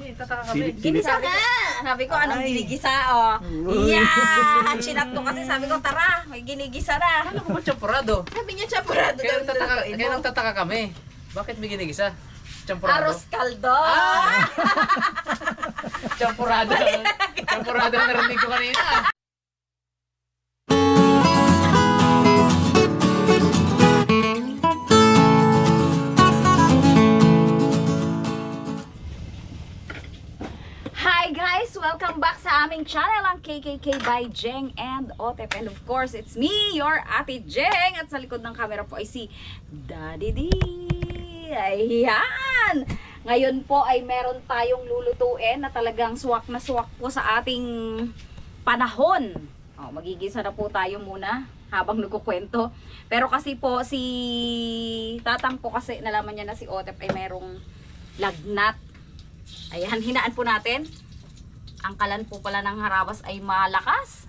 Hindi, tataka kami. Ginisa ka! Sabi ko, anong ginigisa, oh. Yan! Chinat ko kasi sabi ko, tara, may ginigisa na. Kala ko ba champurado? Sabi niya, champurado Kaya lulutuin kaya mo. nagtataka kami. Bakit may ginigisa? Champurado? Aros kaldo. Ah! Champurado. Champurado na narinig ko kanina. Welcome back sa aming channel, ang KKK by Jeng and Otep. And of course, it's me, your Ate Jeng. At sa likod ng camera po ay si Daddy D. Ayan! Ngayon po ay meron tayong lulutuin na talagang swak na swak po sa ating panahon. Oh, magigisa na po tayo muna habang nagkukwento. Pero kasi po si Tatang po kasi nalaman niya na si Otep ay merong lagnat Ayan, hinaan po natin. Ang kalan po pala ng harabas ay malakas.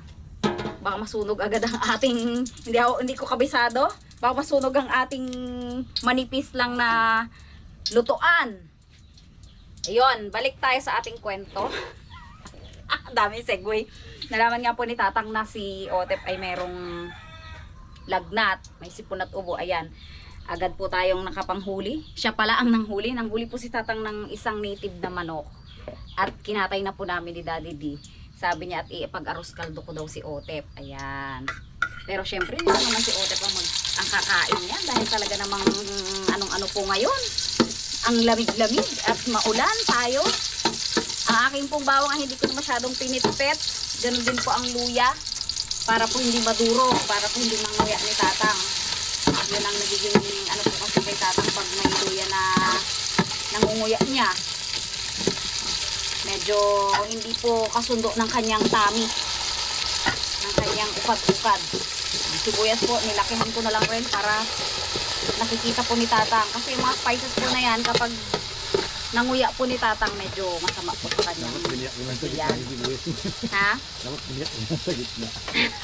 Baka masunog agad ang ating, hindi, ako, hindi ko kabisado. Baka masunog ang ating manipis lang na lutuan. Ayun, balik tayo sa ating kwento. Dami segue. Nalaman nga po ni Tatang na si Otep ay merong lagnat. May sipon at ubo. Ayan agad po tayong nakapanghuli. Siya pala ang nanghuli. Nanghuli po si tatang ng isang native na manok. At kinatay na po namin ni Daddy D. Sabi niya at ipag-aros kaldo ko daw si Otep. Ayan. Pero syempre, hindi naman si Otep ang, mag, ang kakain niyan. Dahil talaga namang anong-ano po ngayon. Ang lamig-lamig at maulan tayo. Ang aking pong bawang hindi ko masyadong pinitpet. Ganun din po ang luya. Para po hindi maduro. Para po hindi manguya ni tatang yun ang nagiging ano po kasi kay tatang pag may luya na nangunguya niya medyo hindi po kasundo ng kanyang tummy ng kanyang ukad-ukad sibuyas po nilakihan ko na lang rin para nakikita po ni tatang kasi yung mga spices po na yan kapag nanguya po ni tatang medyo masama po sa kanya Yan. ha? Dapat biniyak mo sa gitna.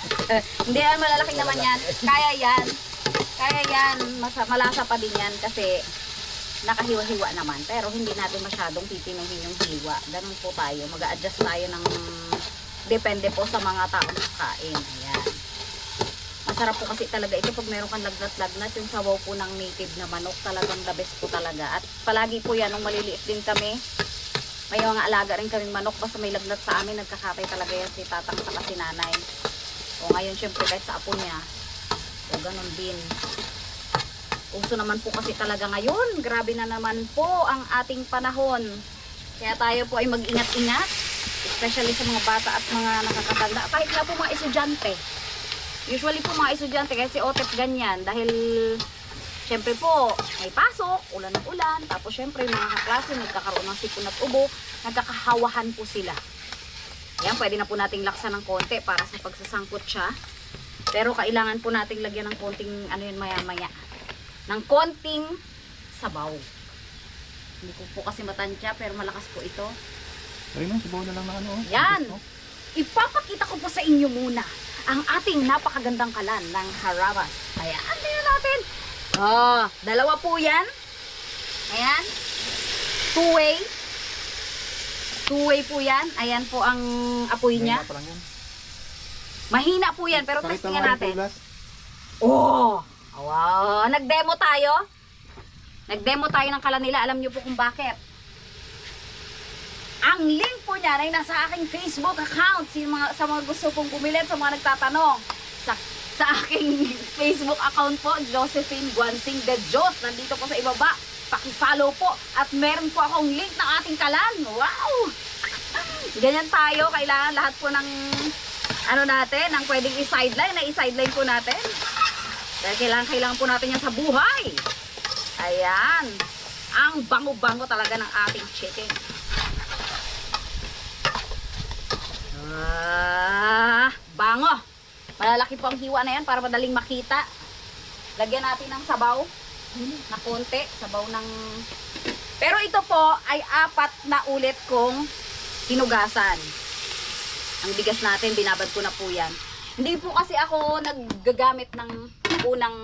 Hindi yan, malalaki naman yan. Kaya yan. Kaya yan, masa, malasa pa din yan kasi nakahiwa-hiwa naman. Pero hindi natin masyadong titinuhin yung hiwa. Ganun po tayo. mag adjust tayo ng depende po sa mga taong kain. Ayan. Masarap po kasi talaga ito pag meron kang lagnat-lagnat. Yung sabaw po ng native na manok talagang the best po talaga. At palagi po yan, nung maliliit din kami, may mga alaga rin kaming manok. Basta may lagnat sa amin, nagkakatay talaga yan si tatang sa si nanay. O ngayon, syempre, kahit sa apo niya, o ganun din. Uso naman po kasi talaga ngayon. Grabe na naman po ang ating panahon. Kaya tayo po ay mag-ingat-ingat. Especially sa mga bata at mga nakakatanda. Kahit nga po mga estudyante. Usually po mga estudyante kasi OTEP ganyan. Dahil Siyempre po, may pasok, ulan ng ulan, tapos siyempre mga kaklase nagkakaroon ng sipon at ubo, nagkakahawahan po sila. Ayan, pwede na po nating laksan ng konti para sa pagsasangkot siya. Pero kailangan po nating lagyan ng konting, ano yun maya-maya, ng konting sabaw. Hindi ko po kasi matansya, pero malakas po ito. Ay no, sabaw na lang na ano. oh. Yan! Ipapakita ko po sa inyo muna ang ating napakagandang kalan ng harabas. Ayan, tingnan natin. Oh, dalawa po yan. Ayan. Two-way. Two-way po yan. Ayan po ang apoy niya. Mahina lang po yan, pero Pakita testingan natin. tulas. Oh! Wow! Nag-demo tayo. Nag-demo tayo ng kalanila. Alam niyo po kung bakit. Ang link po niyan ay nasa aking Facebook account. Sa mga, sa mga gusto pong bumili sa mga nagtatanong. Sa, sa aking Facebook account po, Josephine Guansing de Diyos. Nandito po sa ibaba. Paki-follow po. At meron po akong link ng ating kalan. Wow! Ganyan tayo. Kailangan lahat po ng ano natin, ang pwedeng i-sideline, na i-sideline po natin. Dahil kailangan, kailangan po natin yan sa buhay. Ayan. Ang bango-bango talaga ng ating chicken. Ah, bango. Malalaki po ang hiwa na yan para madaling makita. Lagyan natin ng sabaw na konti. Sabaw ng... Pero ito po ay apat na ulit kong hinugasan. Ang bigas natin, binabad ko na po yan. Hindi po kasi ako naggagamit ng unang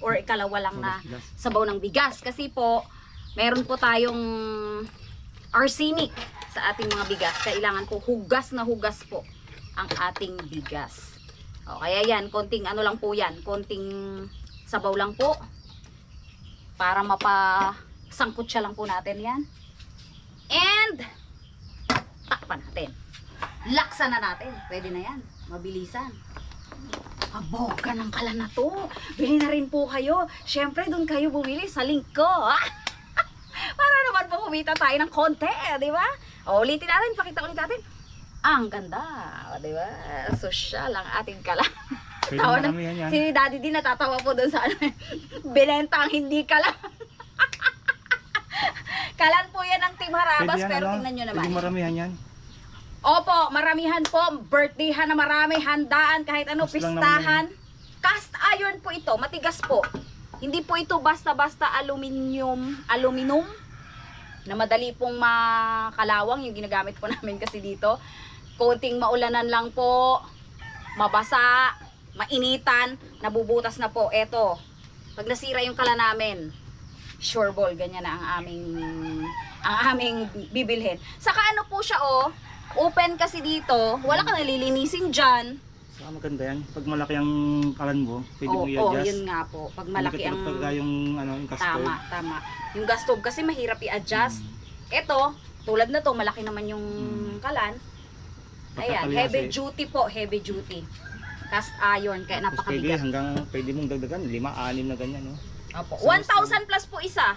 or ikalawa lang na sabaw ng bigas. Kasi po, meron po tayong arsenic sa ating mga bigas. Kailangan po hugas na hugas po ang ating bigas. O, kaya yan, konting ano lang po yan, konting sabaw lang po para mapasangkot siya lang po natin yan. And, takpan natin. Laksa na natin. Pwede na yan. Mabilisan. Aboga ng kalan na to. Bili na rin po kayo. Siyempre, doon kayo bumili sa link ko. Para naman po kumita tayo ng konti, di ba? O, ulitin natin, pakita ulit natin. Ang ganda, di ba? Sosyal ang ating. Pwede Tawa na- maramihan yan. Si Daddy din natatawa po doon sa ano. Binenta ang hindi kalan. kalan po yan ng Team Harabas, yan, pero ano? tingnan nyo naman. Pwede maramihan yan. Opo, maramihan po. Birthday na marami, handaan, kahit ano, Cast lang pistahan. Cast iron po ito, matigas po. Hindi po ito basta-basta aluminium, aluminum na madali pong makalawang yung ginagamit po namin kasi dito. Konting maulanan lang po, mabasa, mainitan, nabubutas na po. Eto, pag nasira yung kala namin, sure ball, ganyan na ang aming ang aming bibilhin. Saka ano po siya oh, open kasi dito, wala ka nalilinisin dyan. Saka maganda yan. Pag malaki ang kalan mo, pwede Oo, mo oh, i-adjust. yun nga po. Pag malaki ang... Pagka yung, ano, yung custard. Tama, tama. Yung gas stove kasi mahirap i-adjust. Ito, tulad na to, malaki naman yung Hmm. kalan. Ayan, heavy duty po, heavy duty. Cast iron, kaya Tapos pwede napakabigat. hanggang, pwede mong dagdagan, lima, anim na ganyan, no? Opo. Sa 1,000 plus po isa.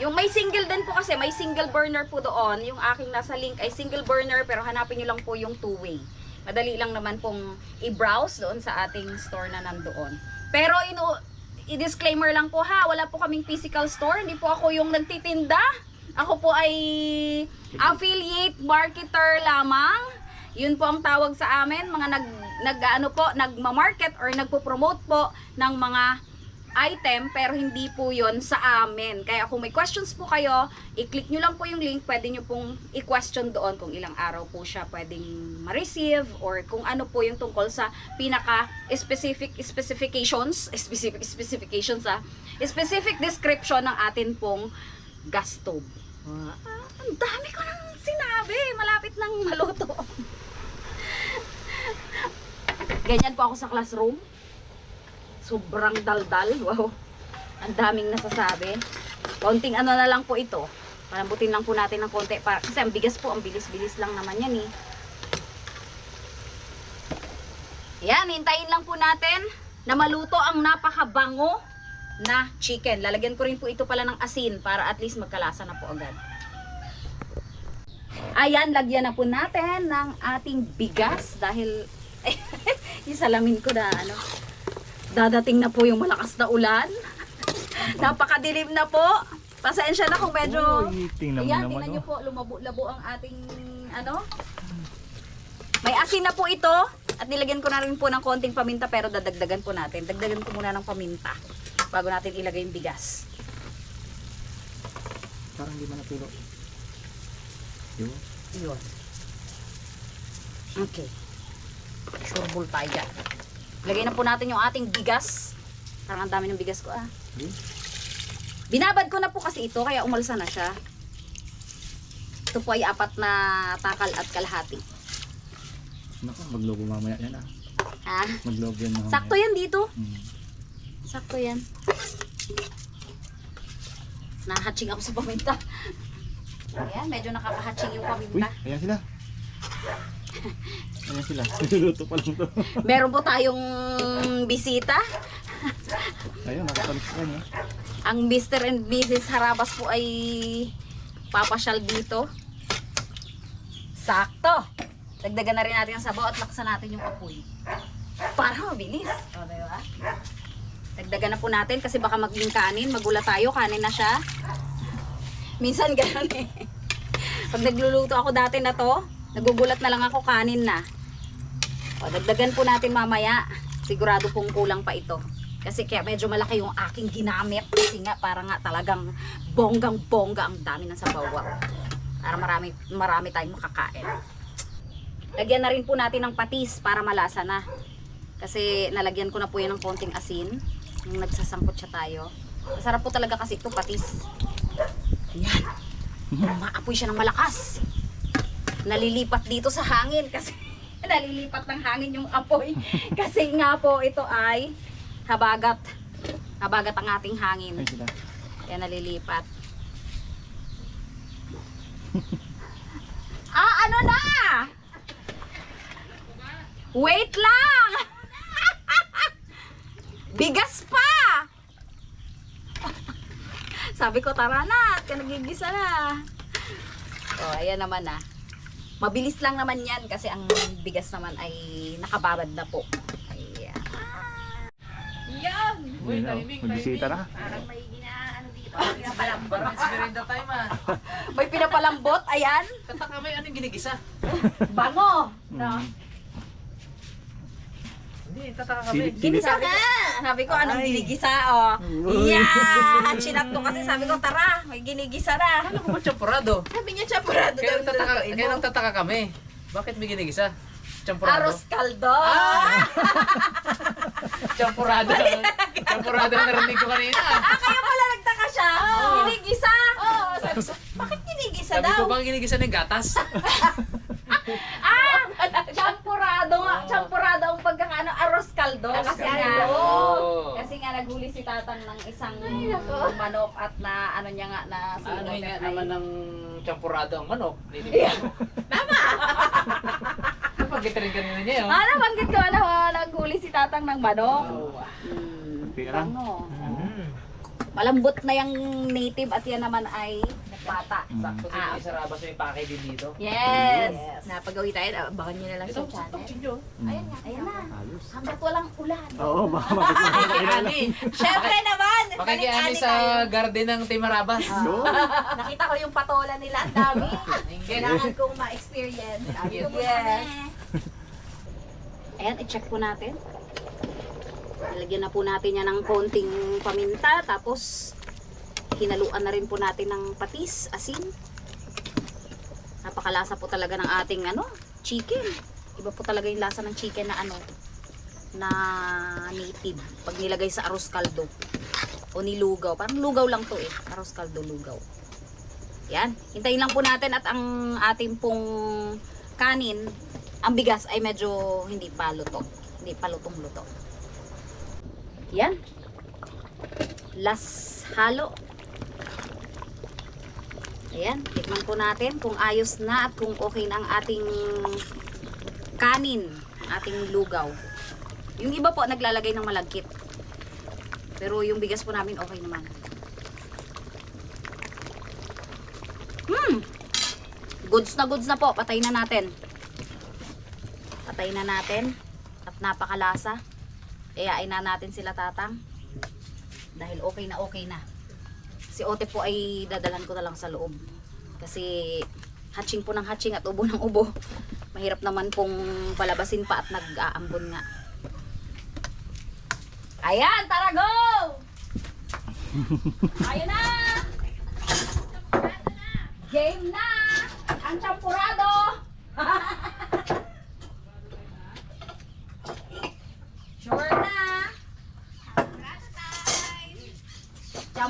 Yung may single din po kasi, may single burner po doon. Yung aking nasa link ay single burner pero hanapin nyo lang po yung two-way. Madali lang naman pong i-browse doon sa ating store na nandoon. Pero ino i-disclaimer lang po ha, wala po kaming physical store. Hindi po ako yung nagtitinda. Ako po ay affiliate marketer lamang. Yun po ang tawag sa amin, mga nag nag ano po, nagma-market or nagpo-promote po ng mga item pero hindi po yon sa amin. Kaya kung may questions po kayo, i-click nyo lang po yung link, pwede nyo pong i-question doon kung ilang araw po siya pwedeng ma-receive or kung ano po yung tungkol sa pinaka specific specifications, specific specifications ah, specific description ng atin pong gas stove. Ah, ang dami ko nang sinabi, malapit nang maluto. Ganyan po ako sa classroom. Sobrang daldal. Wow. Ang daming nasasabi. Konting ano na lang po ito. Palambutin lang po natin ng konti. Para, kasi ang bigas po, ang bilis-bilis lang naman yan eh. Yan, hintayin lang po natin na maluto ang napakabango na chicken. Lalagyan ko rin po ito pala ng asin para at least magkalasa na po agad. Ayan, lagyan na po natin ng ating bigas dahil yung salamin ko na ano, dadating na po yung malakas na ulan. Napakadilim na po. Pasensya na kung medyo... Uy, tingnan Ayan, tingnan nyo po, lumabo-labo ang ating ano. May asin na po ito. At nilagyan ko na rin po ng konting paminta pero dadagdagan po natin. Dagdagan ko muna ng paminta bago natin ilagay yung bigas. Parang hindi man natulo. Yun. Yun. Okay. Sure ball tayo dyan. Lagay na po natin yung ating bigas. Parang ang dami ng bigas ko ah. Yun. Binabad ko na po kasi ito kaya umalsa na siya. Ito po ay apat na takal at kalahati. Naku, maglogo mamaya yan ah. Ah, Maglogo yan mamaya. sakto yan dito. Hmm. Sakto yan. Nahatching ako sa paminta. Ayan, medyo nakakahatching yung Uy, paminta. ayan sila. Ayan sila. Niluluto pa lang to. Meron po tayong bisita. Ayun, nakatalis ka niya. Ang Mr. and Mrs. Harabas po ay papasyal dito. Sakto. Dagdagan na rin natin ang sabaw at laksan natin yung apoy. Para mabilis. O, diba? Dagdagan na po natin kasi baka maging kanin. Magulat tayo, kanin na siya. Minsan ganun eh. Pag nagluluto ako dati na to, nagugulat na lang ako kanin na. O, dagdagan po natin mamaya. Sigurado pong kulang pa ito. Kasi kaya medyo malaki yung aking ginamit. Kasi nga para nga talagang bonggang bongga ang dami ng sabaw. Wow. Para marami, marami tayong makakain. Lagyan na rin po natin ng patis para malasa na. Kasi nalagyan ko na po yan ng konting asin. Nung nagsasangkot siya tayo. Masarap po talaga kasi ito patis. Yan. Umaapoy siya ng malakas. Nalilipat dito sa hangin kasi nalilipat ng hangin yung apoy. kasi nga po ito ay habagat. Habagat ang ating hangin. Kaya nalilipat. ah, ano na? Wait lang! Bigas pa! Sabi ko, tara na, at ka nagigisa na. O, ayan naman na. Mabilis lang naman yan kasi ang bigas naman ay nakababad na po. Ayan. Yan! Uy, Yun na, oh. timing, Magbisita na. Parang may ginaano dito. Pinapalambot. Parang time ah. May pinapalambot, ayan. Kataka may ano yung ginigisa? Bango. No? Mm. Hindi, tataka kami. silip. Ginisa ka. Sabi ko, anong ginigisa, oh. Uy. Yeah! Chinat ko kasi sabi ko, tara, may ginigisa na. Ano ko ba champurado? Sabi niya, champurado Kaya daw lulutuin kaya mo. nagtataka kami. Bakit may ginigisa? Champurado? Aros kaldo. Ah! Champurado. Champurado na narinig ko kanina. Ah, kaya pala nagtaka siya. Ginigisa. Oo. sabi ko, bakit ginigisa Sabi ko daw? bang ginigisa ng gatas? Ah! Champurado nga. Champurado ang pagkakaano. Aros kaldo. Kasi nga, Oo. kasi nga naghuli si tatang ng isang manok at na ano niya nga na Ano sinunod nga ay- naman ng champurado ang manok? Mo. Tama! Napag-gitarin kanina niya yun. Ano, banggit ko na naghuli si tatang ng manok. Oh. Mm, Pira. bango. Mm. Malambot na yung native at yan naman ay bata. Mm. Sakto si Ah. Isa Rabas may pake din dito. Yes! Napagawi tayo, abangan nyo na lang Ito, sa sakto channel. chinyo. Ayan na, ayan na. Ayos. Hanggat walang ulan. Oo, baka mabigyan. Ani! Syempre naman! Balik-ani sa garden ng Timarabas. Yun. Nakita ko yung patola nila, ang dami. Kailangan kong ma-experience. Sabi ko, Yes. Ayan, i-check po natin. Lalagyan na po natin yan ng konting paminta. Tapos, hinaluan na rin po natin ng patis, asin. Napakalasa po talaga ng ating ano, chicken. Iba po talaga yung lasa ng chicken na ano, na native. Pag nilagay sa arroz caldo. O nilugaw. Parang lugaw lang to eh. Arroz caldo lugaw. Yan. Hintayin lang po natin at ang ating pong kanin, ang bigas ay medyo hindi pa luto. Hindi pa lutong luto. Yan. Last halo. Ayan, tikman po natin kung ayos na at kung okay na ang ating kanin, ang ating lugaw. Yung iba po naglalagay ng malagkit. Pero yung bigas po namin okay naman. Hmm. Goods na goods na po. Patay na natin. Patay na natin. At napakalasa. Iyain na natin sila tatang. Dahil okay na okay na. Si Ote po ay dadalan ko na lang sa loob. Kasi hatching po ng hatching at ubo ng ubo. Mahirap naman pong palabasin pa at nag-aambon nga. Ayan, tara go! Ayun na! Game na! Ang champurado! sure na!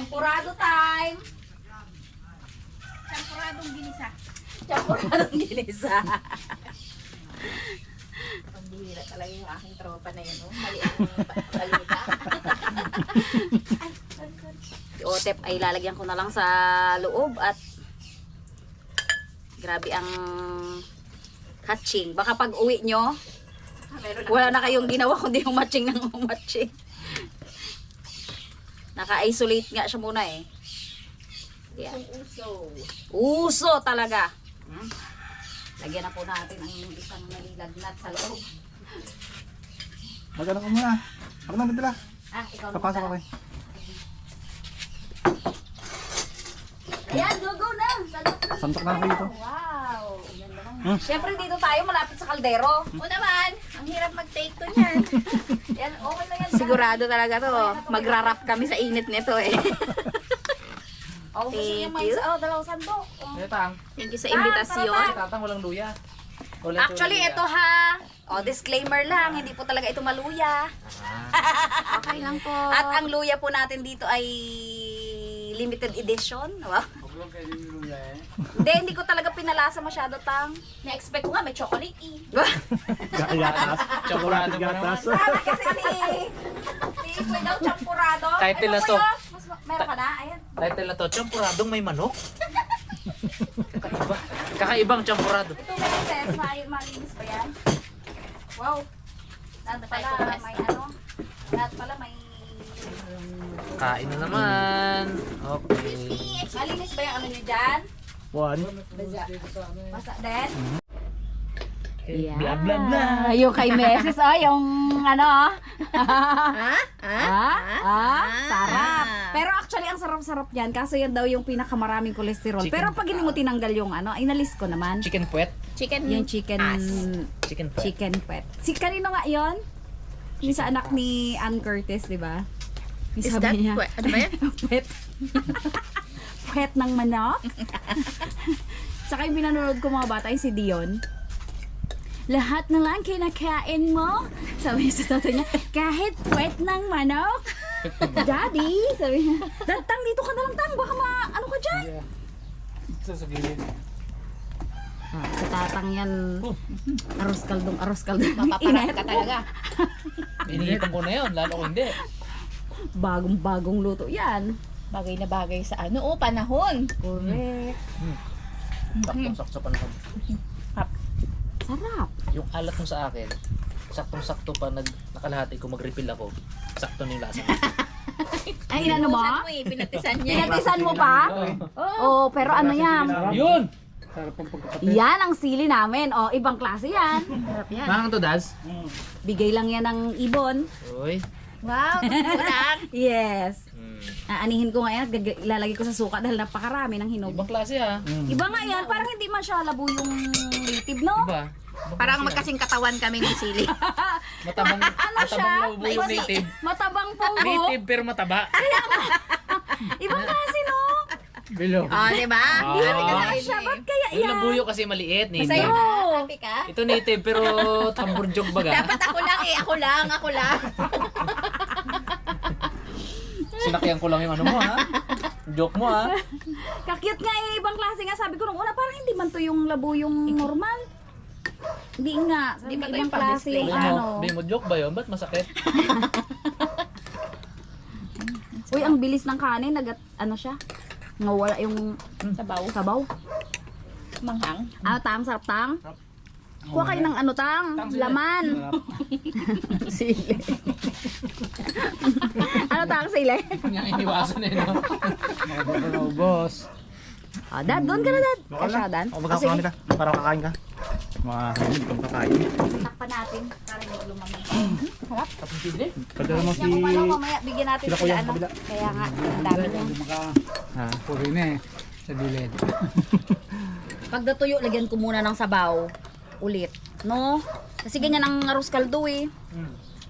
Champurado time! Temporadong ginisa. Champuradong ginisa. Pambihira talaga yung aking tropa na yun. Oh. Mali ang balita. Otep ay lalagyan ko na lang sa loob at grabe ang hatching. Baka pag uwi nyo, wala na kayong ginawa kundi yung matching ng matching. Naka-isolate nga siya muna eh. Yeah. Uso. Uso talaga. Hmm? Lagyan na po natin ang isang nalilagnat sa loob. Magano ka muna. Ako na nandila. Ah, ikaw na Papasok ako eh. Ayan, go, go na. Santok na ako dito. Wow. Hmm? Siyempre dito tayo malapit sa kaldero. O naman, ang hirap mag-take to niyan. Yan, okay na yan. Sigurado talaga to. Magra-wrap kami sa init nito eh. Oh, Thank mais? you. Oh, dalawang sandok. Oh. Tang. Thank you sa Ah, imbitasyon. Tatang walang luya. Wala Actually, walang ito luya. ha. Oh, disclaimer lang, hindi po talaga ito maluya. Okay lang po. At ang luya po natin dito ay limited edition. Wow. Hindi, hindi ko talaga pinalasa masyado, Tang. Na-expect ko nga may chocolate eh. Gatas. Chocolate gatas. Sabi kasi ni... Ni Ipoy daw, champurado. Title Ano na po to. Mas, meron ka na? Ayan. Title na to, Champuradong may manok. Kakaiba. Kakaibang champurado. Ito may access, may malinis pa yan. Wow. Lahat pala may ano, lahat pala may... Kain na naman. Okay. Malinis ba yung ano nyo dyan? One. Masa din? Yeah. Bla bla bla. Ah, yung kay Meses, oh, yung ano, ah. Ha? Ha? Ah, ah, sarap. Pero actually, ang sarap-sarap yan. Kaso yan daw yung pinakamaraming kolesterol. Chicken. Pero pag hindi mo tinanggal yung ano, inalis ko naman. Chicken puwet. Chicken. Yung chicken. Chicken puwet. chicken pet. Si kanino nga yon? Yung sa anak ni Ann Curtis, di ba? Is sabi that, niya, ano ba yan? pet. pet ng manok. Saka yung pinanonood ko mga bata, yung si Dion. Lahat na lang kinakain mo. Sabi niya sa tatay niya, kahit puwet ng manok. Daddy, sabi niya, tang, dito ka na lang, tang. Baka ma, ano ka dyan? Ah, sa tatang yan, aros kaldong, aros kaldong. Mapaparat ka talaga. Iniipon ko na yun, lalo ko hindi. Bagong-bagong luto yan. Bagay na bagay sa ano. Oh, panahon. Correct. Saktong-sakto sa panahon. Sarap. Yung alat mo sa akin, saktong-sakto pa nag nakalahati ko mag-refill ako. Sakto na yung lasa. Ay, inano mo? Pinatisan mo eh. Pinatisan niya. Pinatisan mo pa? Oo, oh, pero ano yan? Yun! Yan ang sili namin. O, ibang klase yan. Sarap yan. Bakang to, Daz? Bigay lang yan ng ibon. Uy. Wow. Ulan. Yes. Hmm. Aanihin ko ngayon gag- ilalagay ko sa suka dahil napakarami ng hinog. Ibang klase ha. Iba nga yan, parang hindi man siya labo yung native, no? Iba. Ibang Parang klase magkasing katawan kami ni Sili. Matabang, Ano siya? matabang yung Mas- native. Matabang ponggo. Native pero mataba. Ibang klase, no? Bilo. Oh, di ba? Ah. Sa Ano inyo siya? eh. Ba't kaya Yung yan? labuyo kasi maliit, Sa'yo, native. happy ka? Ito native pero tamburjog baga. Dapat ako lang eh. Ako lang, ako lang. Sinakyan ko lang yung ano mo ha. Joke mo ha. Kakute nga eh, ibang klase nga. Sabi ko nung una, parang hindi man to yung labo yung normal. Hindi nga. Sabi Hindi ba to ibang yung klase pang-display? yung Sabi mo, ano. Sabi mo, joke ba yun? Ba't masakit? Uy, ang bilis ng kanin. Nagat, ano siya? Nawala yung Sabaw. sabaw. Manghang. Ah, tang, sarap tang. Kuha kayo ng ano tang, Tang, sili. laman. sili. ano tang sili? Kanya iniwasan eh, no? Boss. Ah, dad, doon ka na dad. Kasya, dad. O magkakain ka. Para kakain ka. Mga hindi kang kakain. Takpan natin para hindi lumamig. Tapos sili. Pwede naman si... Ano, mamaya bigyan natin Sila sila, ano. Kaya nga, ang dami niya. Ha? Puri na eh. Sa dilid. Pag natuyo, lagyan ko muna ng sabaw. Ulit. No? Kasi ganyan ang arroz kaldo eh.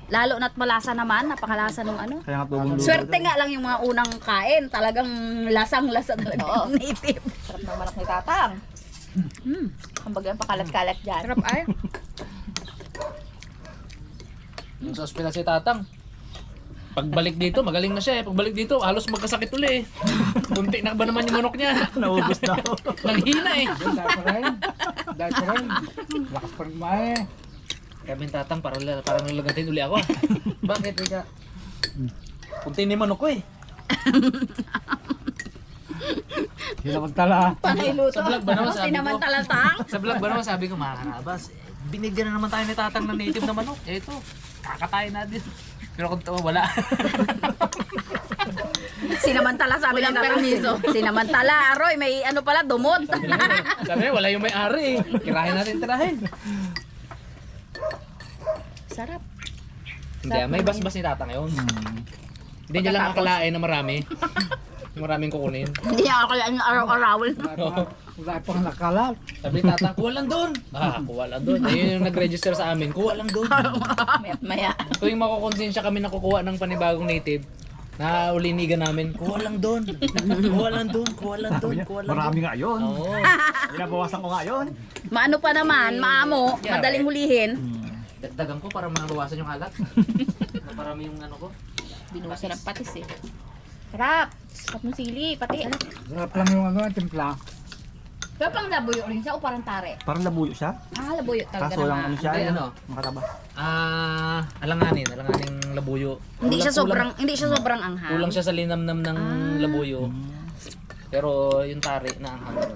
Lalo na't malasa naman, napakalasa nung ano. Kaya nga tubong Swerte nga lang yung mga unang kain. Talagang lasang-lasa talaga Oo. yung native. Sarap ng manok ni Tatang. Hmm. Kumbaga pakalat-kalat dyan. Sarap ay. Yung sa ospital si Tatang. Pagbalik dito, magaling na siya eh. Pagbalik dito, halos magkasakit uli eh. Kunti na ba naman yung manok niya? Naubos na. Nanghina eh. Dahil pa rin. Dahil pa rin. Lakas pa rin kumain. Ni Tatang, parang, parang nalagatin uli ako. Bakit? Ika? Kunti na yung manok ko eh. Sila magtala. Panay luto. Sa vlog ba naman sabi ko? Sinamantalatang. Sa vlog ba naman sabi ko, mga karabas, eh, binigyan na naman tayo ni Tatang ng native na manok. Eh, ito, kakatayin natin. Pero kung tawa, wala. Sinamantala sabi ng Walang permiso. Sinamantala, Aroy, may ano pala, dumot. Sabi niya, sabi niya, wala yung may-ari eh. Kirahin natin tirahin. Sarap. Hindi, ah, may basbas ni Tatang yun. Hindi niya lang akalain na marami. Maraming kukunin. Hindi ako kaya yung araw-arawin. Wala pang nakalat. Sabi ni Tatang, kuha lang doon. Ah, kuha lang doon. Ayun yung nag-register sa amin, kuha lang doon. Maya, maya. Tuwing makukonsensya kami na kukuha ng panibagong native, na ulinigan namin, kuha lang doon. Kuha lang doon, kuha lang doon, kuha lang Marami nga yun. Oo. Binabawasan ko nga yun. Maano pa naman, maamo, Yeah, madaling hulihin. Dagdagan ko para mabawasan yung alat. Parami yung ano ko. Binusa ng patis eh. Sarap. Sarap ng sili, pati. Sarap lang yung ano, timpla. Pero pang labuyo rin siya o parang tare? Parang labuyo siya. Ah, labuyo talaga Kaso lang ano siya. Ay, yun, ano? Makataba. Ah, alanganin, alanganing labuyo. Hindi siya Kulang- sobrang, hindi siya sobrang anghang. Kulang siya sa linamnam ng Ah. labuyo. Pero yung tari na ang hanggang.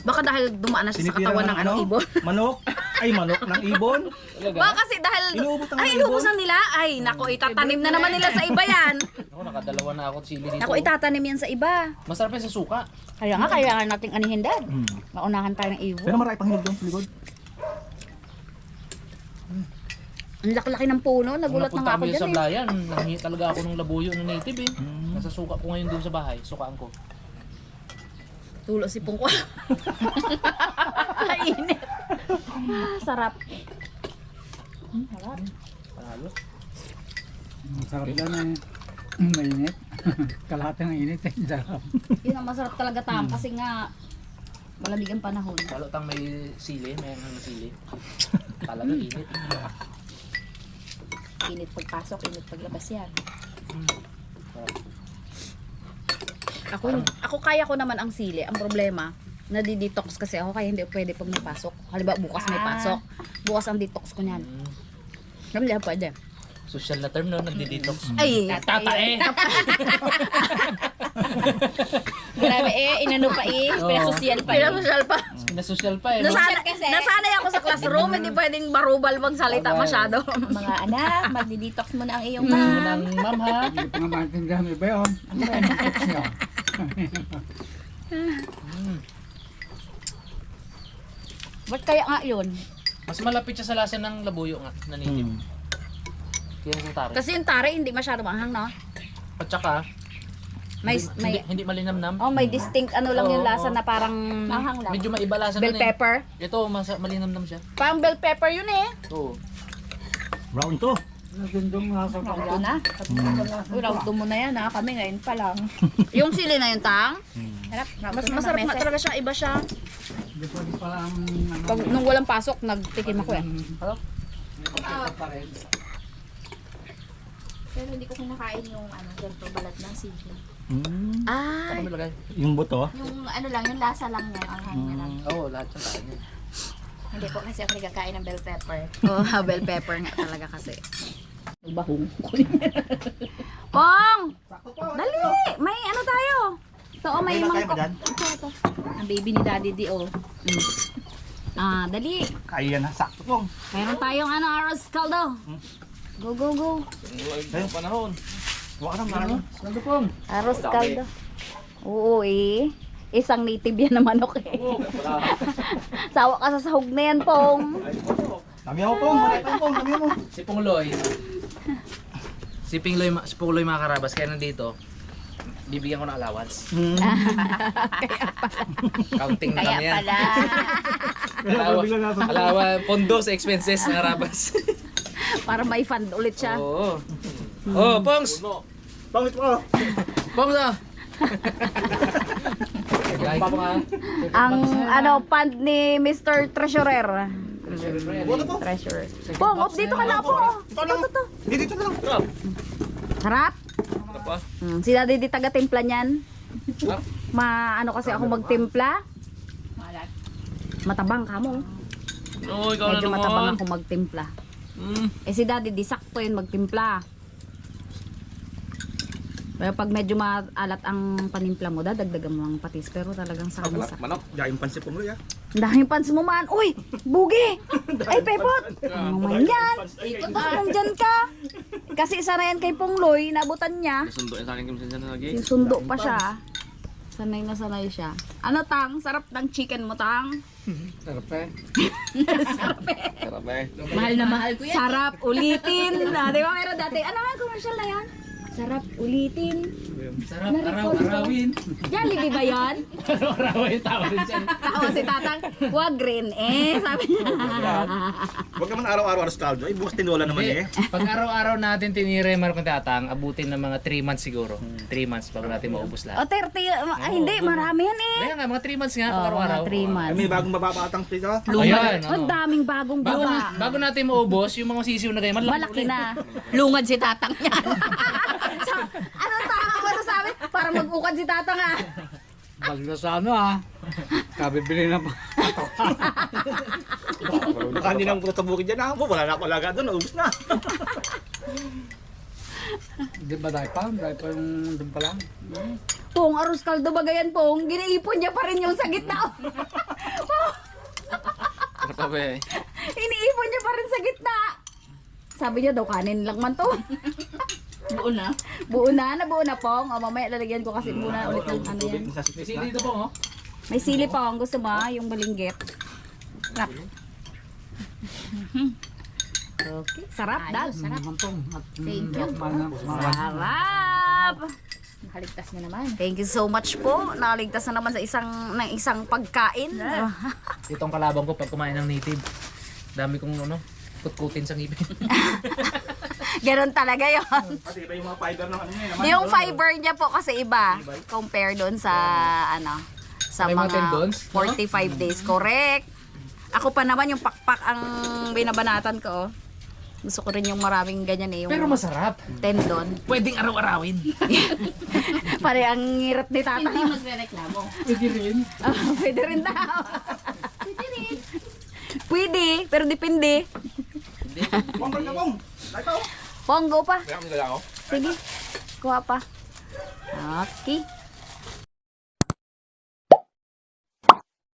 Baka dahil dumaan na siya sa Sinipira katawan ng ng ano, ibon. Manok. Ay, manok ng ibon. Talaga? Baka kasi dahil, Inuubos na nga ay, inuubos ibon. nila. Ay, nako, itatanim na naman nila sa iba yan. Ako, nakadalawa na ako sili dito. Nako, itatanim yan sa iba. Masarap yan sa suka. Kaya nga, kailangan nating anihin dad. Hmm. Maunahan tayo ng ibon. Pero marami pang hinog doon sa likod. Ang laki-laki ng puno, nagulat na napunta nga ako kami sa dyan eh. Blayan, nangingi talaga ako ng labuyo ng native eh. Hmm. Nasa suka ko ngayon doon sa bahay. Sukaan ko. Tulo si Pungko. Kainit. Ah, sarap. Hmm, sarap. Panalo. Masarap lang eh. Mainit. Kalahati ng init eh. Sarap. Yun ang masarap talaga tam kasi nga malamig ang panahon. Lalo tang may sili, may hangang na sili. Talaga init. Init pagpasok, init paglabas yan. Sarap. Ako, ako kaya ko naman ang sili. Ang problema, nadi-detox kasi ako kaya hindi pwede pag may pasok. Halimbawa bukas may pasok. Bukas ang detox ko niyan. Mm. Kami lang pwede. Social na term no, nagdi-detox. Ay, Tatae! grabe eh, inano pa eh. Pinasosyal pa. Pinasosyal pa. Pinasosyal pa eh. No? Nasana, nasanay ako sa classroom, hindi pwedeng barubal magsalita Bagay. masyado. Mga anak, magdi-detox mo na ang iyong Gusto mo ng ma'am ha? Hindi pa nga maintindihan mo iba yun. Ano ba yung tips niya? Ba't kaya nga yun? Mas malapit siya sa lasa ng labuyo nga na native. Hmm. Kaya sa. Kasi yung tare hindi masyado manghang, no? At saka, May, hindi, may, hindi, hindi malinamnam. oh, may distinct ano lang yung Oo, lasa oo. na parang Mahang lang. Medyo maiba lasa bell nun eh. pepper. Ito, mas, malinamnam siya. Parang bell pepper yun eh. Oo. Brown to. Nagundong nasa pa Ito yan. na. Uy, rauto mo na yan ha. Kami ngayon pa lang. Yung sili na yun, tang. Harap, Mas masarap nga talaga siya, iba siya. Hindi pwede pala ang... ano, Pag nung walang pasok, nagtikim ako eh. pa rin. Pero hindi ko kumakain yung ano, ganito balat ng sili. Hmm. Ah, Saan kami lagay? Yung buto. Yung ano lang, yung lasa lang niya. Ang hang niya lang. Oo, lahat ng kain niya. Hindi po kasi ako nagkakain ng bell pepper. oh, bell pepper nga talaga kasi. Bahong. Pong! Dali! May ano tayo? Ito, oh, may mangkok. Ito, ito. Ang baby ni Daddy D, oh. Mm. Ah, dali. Kaya na. Sakto pong. Meron tayong ano, arroz caldo. Go, go, go. Ayun, panahon. Huwag ka na. Arroz caldo. Oo, eh. Isang native yan na manok eh. Sawa ka sa sahog na yan, Pong. Dami ako pong. Marami pa pong. Dami mo. Si Pungloy. Si Pingloy, si Pungloy mga karabas, kaya nandito, bibigyan ko ng allowance. Hmm. Counting na Kaya kami yan. pala. Alawa, alawa, pondo sa expenses ng karabas. Para may fund ulit siya. Oo. Oh, Pongs! Pangit mo. Pongs ah! Ang ano, fund ni Mr. Treasurer. Treasurer. Pong, up dito ka na po. Ito lang. Hindi dito na lang. Sarap. Apa? Hmm, si Daddy di taga timpla niyan. Ma ano kasi ako magtimpla. Matabang ka mo. Oo, ikaw na Medyo matabang ako magtimpla. Mm. Eh si Daddy di sakto yun magtimpla. Pero pag medyo maalat ang panimpla mo, dadagdagan mo ang patis. Pero talagang sa kanya sa. Manok. Jayin pansi pong ya. Ang daming pants mo man. Uy! Bugi! Ay, Pepot! Ano man yan? Nandyan ka! Kasi isa na yan kay Pongloy, nabutan niya. Sunduin sa akin kung saan na lagi. Sundo pa siya. Sanay na sanay siya. Ano tang? Sarap ng chicken mo tang? Sarap eh. Sarap eh. mahal na mahal ko yan. Sarap ulitin. Ah, di ba meron dati? Ano nga commercial na yan? Sarap ulitin. Sarap araw-arawin. Jollibee ba yan? Araw-arawin, tao rin siya. Tawa si tatang, wag green eh. Sabi niya. Huwag naman araw-araw aros kaldo. Ay, bukas tinola naman eh. Pag araw-araw natin tinire Marco Tatang, abutin ng mga 3 months siguro. 3 months bago natin maubos O lahat. 30, ay hindi, marami yan eh. Kaya nga, mga 3 months nga, pag araw-araw. mga 3 Ay, months. may bagong mababakatang pito. Ayan, Ang daming bagong Bago, baba. bago natin maubos, yung mga sisiw na ganyan, malaki, na. Lungad si tatang yan. So, ano tama mo sa Para mag-ukad si Tatang ah. Bag na sa ano ah. Kabibili na pa. Baka hindi nang puto sa bukid dyan ako. Wala na ako alaga doon. Naubos na. Di ba dahil pa? Dahil pa yung doon pa lang. Pong, arroz kaldo bagayan pong. Ginaipon niya pa rin yung sa gitna. Katabi. Iniipon niya pa rin sa gitna. Sabi niya daw kanin lang man to. Buo na. buo na, nabuo na pong. O mamaya lalagyan ko kasi muna ulit ng ano yan. May sili dito po, oh. May sili pong. Gusto mo ah, yung balinggit. Sarap. Okay. Sarap, dad. Ayos, sarap. Pong. At, Thank you. Sarap. Nakaligtas na naman. Thank you so much po. Nakaligtas na naman sa isang ng isang pagkain. Itong kalabang ko pag kumain ng native. Dami kong ano, kutkutin sa ngipin. Ganon talaga yon. Kasi iba yung mga fiber ng ano niya. Yung fiber niya po kasi iba compare doon sa ano sa May mga mga tendons, no? 45 days correct. Ako pa naman yung pakpak ang binabanatan ko. oh. Gusto ko rin yung maraming ganyan eh, yung Pero masarap. tendon. Pwedeng araw-arawin. Pare ang ngirot ni tata. Hindi magre-reklamo. Pwede rin. Ah, pwede rin daw. Pwede, pero depende. Bong, bong, bong. Ikaw. Ponggo pa. Sige, kuha pa. Okay.